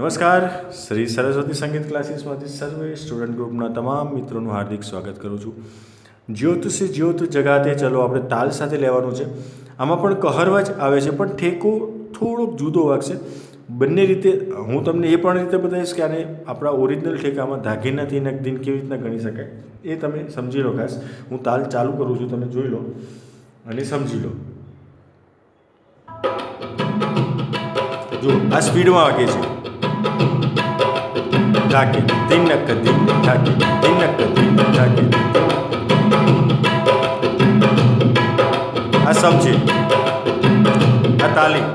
નમસ્કાર. શ્રી સરસ્વતી સંગીત ક્લાસીસમાંથી સર્વે સ્ટુડન્ટ ગ્રુપના તમામ મિત્રોનું હાર્દિક સ્વાગત કરું છું. જ્યોત સે જ્યોત જગાતે ચલો આપણે તાલ સાથે લેવાનું છે. આમાં પણ કહરવા જ આવે છે, પણ ઠેકો થોડોક જુદો વાગશે. બંને રીતે, હું તમને એ પણ રીતે બતાવીશ કે આને આપણા ઓરિજિનલ ઠેકામાં ધાગીનાથી દિન કેવી રીતના ગણી શકાય. એ તમે સમજી લો ખાસ. હું તાલ ચાલુ કરું છું, તમે જોઈ લો અને સમજી લો. જો આ સ્પીડમાં વાગે છે. ધાકે દિનક દિન ધાકે દિનક દિન ધાકે આ સમજે આ તાલી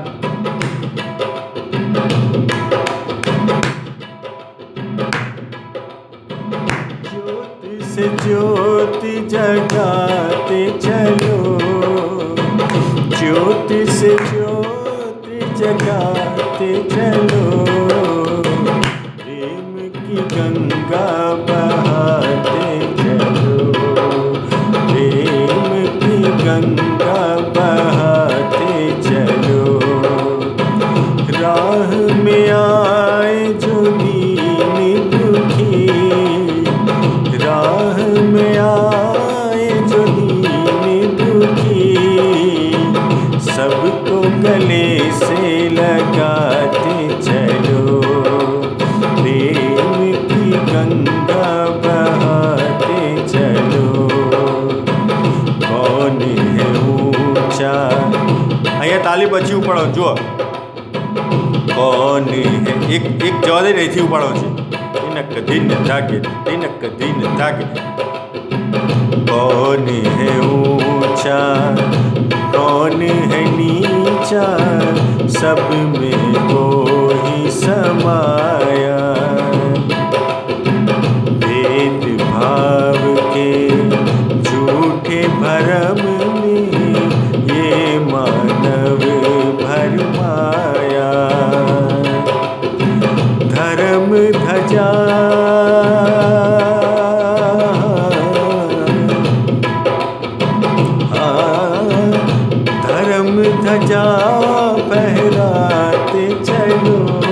ज्योति से ज्योति जगाते चलो ज्योति से ज्योति जगाते चलो गले से लगाते चलो प्रेम की गंगा बहाते चलो कौन है ऊंचा અહીંયા તાલી પછી ઉપાડો જુઓ કોણ હે એક એક જવા દે અહીંથી ઉપાડો છે દિનક દિન જાગે દિનક દિન જાગે कौन है ऊंचा कौन है नीचा सब में को ही समाया भेद भाव के झूठे भरम में ये मानव भरमाया धर्म ध्वजा ધજા પહેરાતે ચલો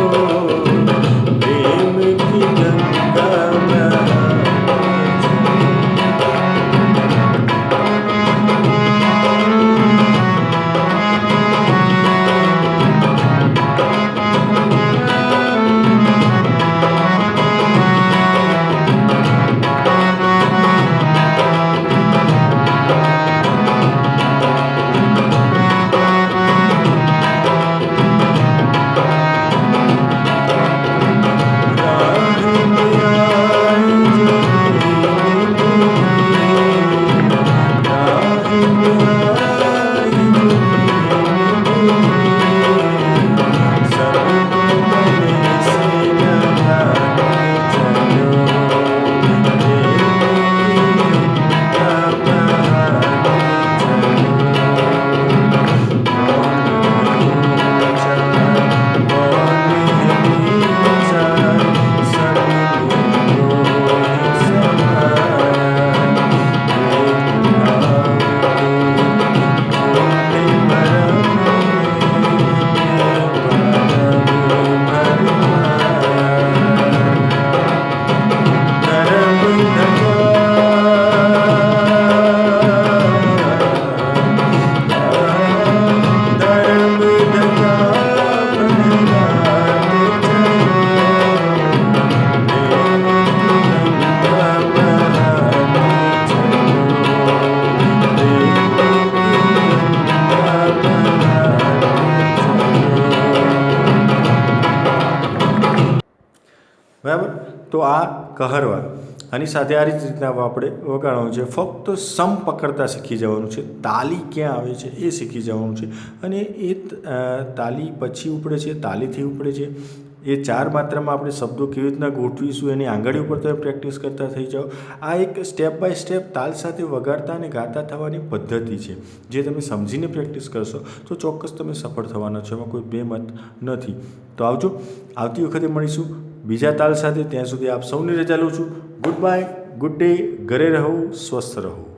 બરાબર? તો આ કહરવા. આની સાથે આ રીતના આપણે વગાડવાનું છે. ફક્ત સમ પકડતા શીખી જવાનું છે. તાલી ક્યાં આવે છે એ શીખી જવાનું છે. અને એ તાલી પછી ઉપડે છે, તાલીથી ઉપડે છે. એ ચાર માત્રામાં આપણે શબ્દો કેવી રીતના ગોઠવીશું એની આંગળી ઉપર તમે પ્રેક્ટિસ કરતા થઈ જાઓ. આ એક સ્ટેપ બાય સ્ટેપ તાલ સાથે વગાડતા અને ગાતા થવાની પદ્ધતિ છે. જે તમે સમજીને પ્રેક્ટિસ કરશો તો ચોક્કસ તમે સફળ થવાના છો. એમાં કોઈ બેમત નથી. તો આવજો. આવતી વખતે મળીશું. બીજા તાલ સાથે ત્યાં સુધી આપ સૌની રજા લઉં છું. ગુડ બાય ગુડ ડે ઘરે રહો, સ્વસ્થ રહો.